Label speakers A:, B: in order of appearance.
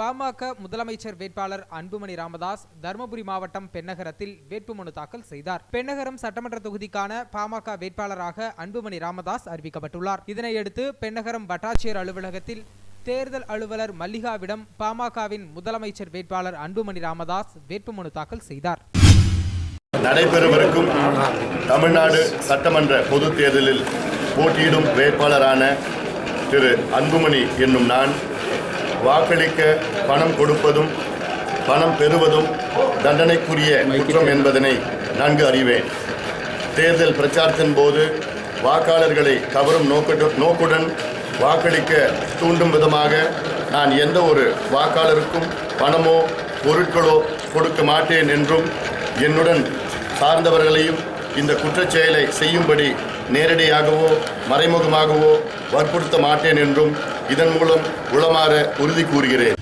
A: பாமக முதலமைச்சர் வேட்பாளர் அன்புமணி ராமதாஸ் தருமபுரி மாவட்டம் பெண்ணகரத்தில் வேட்புமனு தாக்கல் செய்தார். பெண்ணகரம் சட்டமன்ற தொகுதிக்கான பாமக வேட்பாளராக அன்புமணி ராமதாஸ் அறிவிக்கப்பட்டுள்ளார். இதனையடுத்து பெண்ணகரம் வட்டாட்சியர் அலுவலகத்தில் தேர்தல் அலுவலர் மல்லிகாவிடம் பாமகவின் முதலமைச்சர் வேட்பாளர் அன்புமணி ராமதாஸ் வேட்புமனு தாக்கல் செய்தார்.
B: நடைபெறவிருக்கும் தமிழ்நாடு சட்டமன்ற பொதுத் தேர்தலில் போட்டியிடும் வேட்பாளரான திரு அன்புமணி என்னும் நான் வாக்களிக்க பணம் கொடுப்பதும் பணம் பெறுவதும் தண்டனைக்குரிய குற்றம் என்பதனை நன்கு அறிவேன். தேர்தல் பிரச்சாரத்தின் போது வாக்காளர்களை கவரும் நோக்கட்டு நோக்குடன் வாக்களிக்க தூண்டும் விதமாக நான் எந்த ஒரு வாக்காளருக்கும் பணமோ பொருட்களோ கொடுக்க மாட்டேன் என்றும் என்னுடன் சார்ந்தவர்களையும் இந்த குற்றச் செயலை செய்யும்படி நேரடியாகவோ மறைமுகமாகவோ வற்புறுத்த மாட்டேன் என்றும் இதன் மூலம் உளமாற உறுதி கூறுகிறேன்.